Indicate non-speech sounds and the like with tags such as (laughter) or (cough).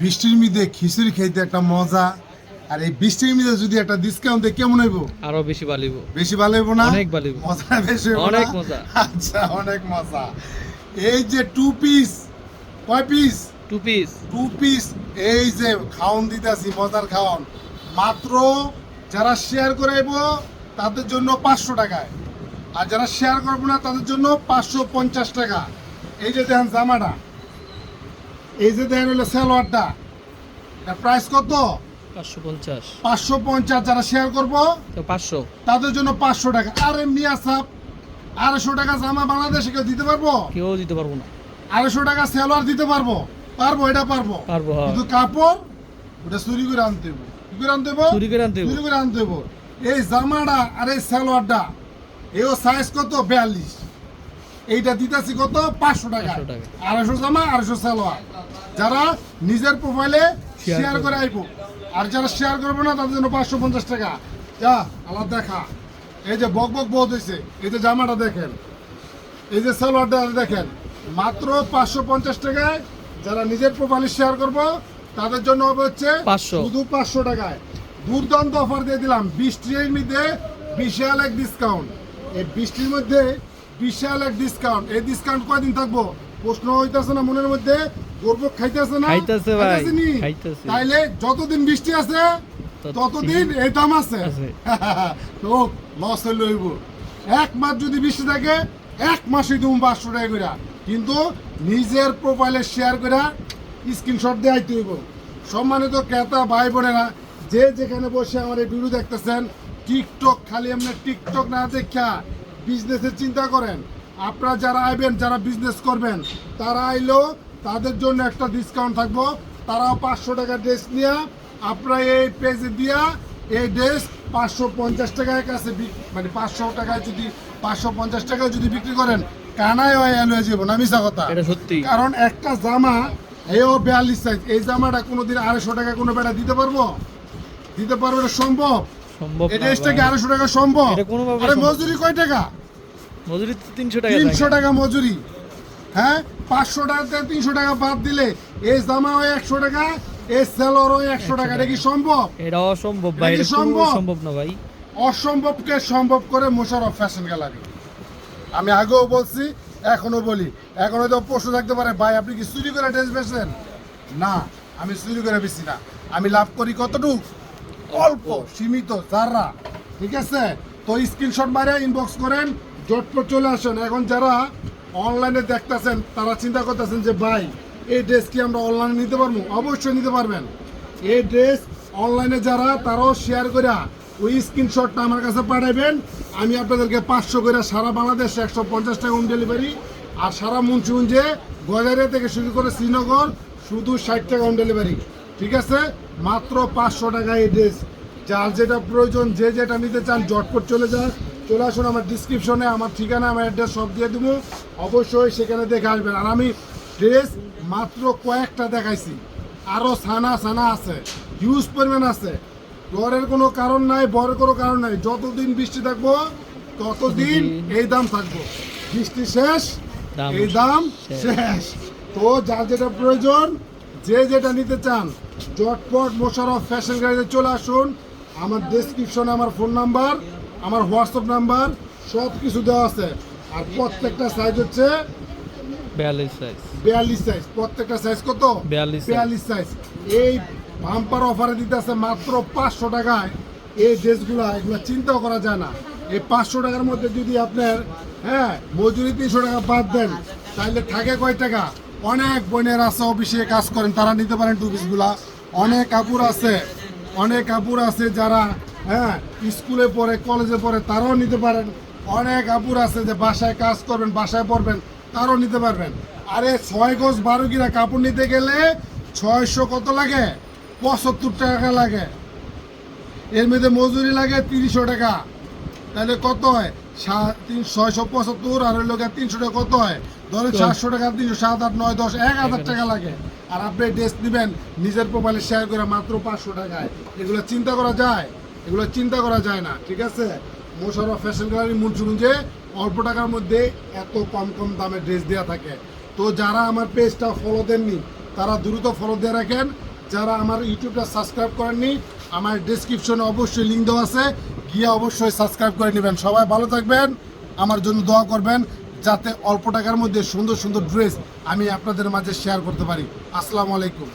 বৃষ্টির মধ্যে খিচুড়ি খাইতে একটা মজা। আর এই বৃষ্টির মধ্যে যদি একটা ডিসকাউন্ট দেয় কেমন হইব? আরও বেশি বালিব বেশি ভালো হইব না? অনেক ভালো মজা বেশি অনেক মজা। আচ্ছা অনেক মজা। এই যে টু পিস কয় piece two piece two piece এই যে খাওন দিতেছি মজার খাওন। মাত্র যারা শেয়ার করাইব তাদের জন্য পাঁচশো টাকায়। আর যারা শেয়ার করব না তাদের জন্য পাঁচশো পঞ্চাশ টাকা। এই যে দেখেন জামাটা। এই যে দেখেন হলো সালোয়ারটা প্রাইস কত? পাঁচশো পঞ্চাশ। পাঁচশো পঞ্চাশ যারা শেয়ার করব তো পাঁচশো। তাদের জন্য পাঁচশো টাকা। আরে মিয়া সাপ আড়াইশো টাকা জামা বাংলাদেশে কেউ দিতে পারব? কেউ দিতে পারব না। আড়াইশো টাকা সালোয়ার দিতে পারব। পারব এটা পারব। পারব হ্যাঁ। কিন্তু কাপড় ওটা চুরি করে আনতে হইব। কি করে আনতে হইব? চুরি করে আনতে হইব। চুরি করে আনতে হইব। এই জামাটা আর এই সালোয়ারটা এও সাইজ কত? বিয়াল্লিশ। এইটা দিতেছি কত? পাঁচশো টাকা। 500 আড়াইশো জামা আড়াইশো সালোয়ার। যারা নিজের প্রোফাইলে শেয়ার করে আইব আর যারা শেয়ার করবে না তাদের জন্য পাঁচশো পঞ্চাশ টাকা। যা আলাদা দেখা। এই যে বক বক বহুত হয়েছে এই যে জামাটা দেখেন এই যে সালোয়ারটা দেখেন মাত্র পাঁচশো পঞ্চাশ টাকায় যারা নিজের প্রোফাইলে শেয়ার করব তাদের জন্য হবে হচ্ছে 500 শুধু পাঁচশো টাকায়। দুর্দান্ত অফার দিয়ে দিলাম বৃষ্টির মধ্যে বিশাল এক ডিসকাউন্ট এই বৃষ্টির মধ্যে বিশাল এক ডিসকাউন্ট এই ডিসকাউন্ট কয়দিন থাকব? প্রশ্ন হইতেছে না মনের মধ্যে? গর্ব খাইতেছে না? খাইতাছে ভাই, খাইতাছে। তাইলে যতদিন বৃষ্টি আছে ততদিন এই দাম আছে। (laughs) তো লস হইলে হইব। এক মাস যদি বৃষ্টি থাকে এক মাসই তুমি পাঁচশো টাকা করে কিন্তু নিজের প্রোফাইলে শেয়ার করে স্ক্রিনশট দিয়ে আইতে হইব। সম্মানিত ক্রেতা ভাই বোনেরা যে যেখানে বসে আমার এই ভিডিও দেখতেছেন টিকটক খালি এমনি টিকটক না দেখা বিজনেসের চিন্তা করেন। আপনারা যারা আইবেন যারা বিজনেস করবেন তারা আইলেও তাদের জন্য একটা ডিসকাউন্ট থাকব। তারাও পাঁচশো টাকা ড্রেস নিয়ে আপনারা এই পেজে দিয়া এই ড্রেস পাঁচশো পঞ্চাশ টাকায় কাছে মানে পাঁচশো টাকায় যদি পাঁচশো পঞ্চাশ টাকায় যদি বিক্রি করেন কানায় হয় এলো যাব না মিশা কথা। সত্যি। কারণ একটা জামা এও বিয়াল্লিশ সাইজ এই জামাটা কোনোদিন আড়াইশো টাকা কোনো বেটা দিতে পারব? দিতে পারব এটা সম্ভব? সম্ভব এই ড্রেসটা কি আড়াইশো টাকা সম্ভব? আরে মজুরি কয় টাকা? মজুরি তিনশো টাকা তিনশো টাকা মজুরি। হ্যাঁ? পাঁচশো টাকা থেকে তিনশো টাকা বাদ দিলে এই জামা হয় একশো টাকা এই সেলর হয় একশো টাকা। এটা কি সম্ভব? এটা অসম্ভব ভাই সম্ভব? সম্ভব না ভাই। অসম্ভবকে সম্ভব করে মোশারফ ফ্যাশন গ্যালারি। আমি আগেও বলছি এখনও বলি। এখনও তো প্রশ্ন থাকতে পারে ভাই আপনি কি চুরি করে ড্রেস বেচেন? না আমি চুরি করে বেশি না। আমি লাভ করি কতটুক? অল্প সীমিত যারা। ঠিক আছে? তো স্ক্রিনশট মারে ইনবক্স করেন। জটপট চলে আসেন। এখন যারা অনলাইনে দেখতেছেন, তারা চিন্তা করতেছেন যে, ভাই, এই ড্রেস কি আমরা অনলাইনে নিতে পারব? অবশ্যই নিতে পারবেন। এই ড্রেস অনলাইনে যারা, তারাও শেয়ার করে ওই স্ক্রিনশটটা আমার কাছে পাঠাবেন আমি আপনাদেরকে পাঁচশো করে সারা বাংলাদেশ একশো পঞ্চাশ টাকা হোম ডেলিভারি আর সারা মুন্সিগঞ্জে গজারিয়া থেকে শুরু করে শ্রীনগর শুধু ষাট টাকা হোম ডেলিভারি ঠিক আছে? মাত্র পাঁচশো টাকা এই ড্রেস যার যেটা প্রয়োজন, যে যেটা নিতে চান, জটপট চলে যান চলে আসুন আমার ডিসক্রিপশনে আমার ঠিকানা আমার অ্যাড্রেস সব দিয়ে দেবো। অবশ্যই সেখানে দেখে আসবেন। আর আমি ড্রেস মাত্র কয়েকটা দেখাইছি। আরও সানা সানা আছে হিউজ পরিমাণ আছে। ডরের কোনো কারণ নাই বরের কোনো কারণ নাই। যতদিন বৃষ্টি থাকব ততদিন এই দাম থাকব। বৃষ্টি শেষ এই দাম শেষ। শেষ। তো যার যেটা প্রয়োজন যে যেটা নিতে চান জটপট মোশারফ ফ্যাশন গাড়িতে চলে আসুন। আমার ডেসক্রিপশনে আমার ফোন নাম্বার আমার হোয়াটসঅ্যাপ নাম্বার সব কিছু দেওয়া আছে। আর প্রত্যেকটা সাইজ হচ্ছে বিয়াল্লিশ সাইজ বিয়াল্লিশ সাইজ প্রত্যেকটা সাইজ কত? 42 size। বিয়াল্লিশ সাইজ এই বাম্পার অফারে দিতে আছে মাত্র পাঁচশো টাকায়। এই ড্রেসগুলো এগুলো চিন্তাও করা যায় না। এই পাঁচশো টাকার মধ্যে যদি আপনার হ্যাঁ মজুরি তিনশো টাকা বাদ দেন তাহলে থাকে কয় টাকা? অনেক বোনের আছে অফিসে কাজ করেন তারা নিতে পারেন টু পিসগুলা অনেক কাপড় আছে অনেক কাপড় আছে যারা হ্যাঁ স্কুলে পড়ে কলেজে পড়ে তারাও নিতে পারেন। অনেক কাপড় আছে যে বাসায় কাজ করবেন বাসায় পড়বেন তারও নিতে পারবেন। আরে ছয় গজ বারো কিনা কাপড় নিতে গেলে ছয়শো কত লাগে? পঁচাত্তর টাকা লাগে। এর মধ্যে মজুরি লাগে তিনশো টাকা। তাহলে কত হয়? তিন ছয়শো পঁচাত্তর আর ওই লোকের তিনশো টাকা কত হয়? ধরেন সাতশো টাকা তিনশো সাত আট নয় দশ এক হাজার টাকা লাগে। আর আপনি ড্রেস নেবেন নিজের প্রোফাইলে শেয়ার করে মাত্র পাঁচশো টাকায়। এগুলো চিন্তা করা যায়? এগুলো চিন্তা করা যায় না, ঠিক আছে? মোশারফ ফ্যাশন গ্যালারি মুন্সিগঞ্জে অল্প টাকার মধ্যে এত কম কম দামে ড্রেস দেওয়া থাকে। তো যারা আমার পেজটা ফলো দেননি, তারা দ্রুত ফলো দিয়ে রাখেন। যারা আমার ইউটিউবটা সাবস্ক্রাইব করেননি, আমার ডিসক্রিপশনে অবশ্যই লিঙ্ক দেওয়া আছে, গিয়ে অবশ্যই সাবস্ক্রাইব করে নেবেন। সবাই ভালো থাকবেন, আমার জন্য দোয়া করবেন, যাতে অল্প টাকার মধ্যে সুন্দর সুন্দর ড্রেস আমি আপনাদের মাঝে শেয়ার করতে পারি। আসসালামু আলাইকুম।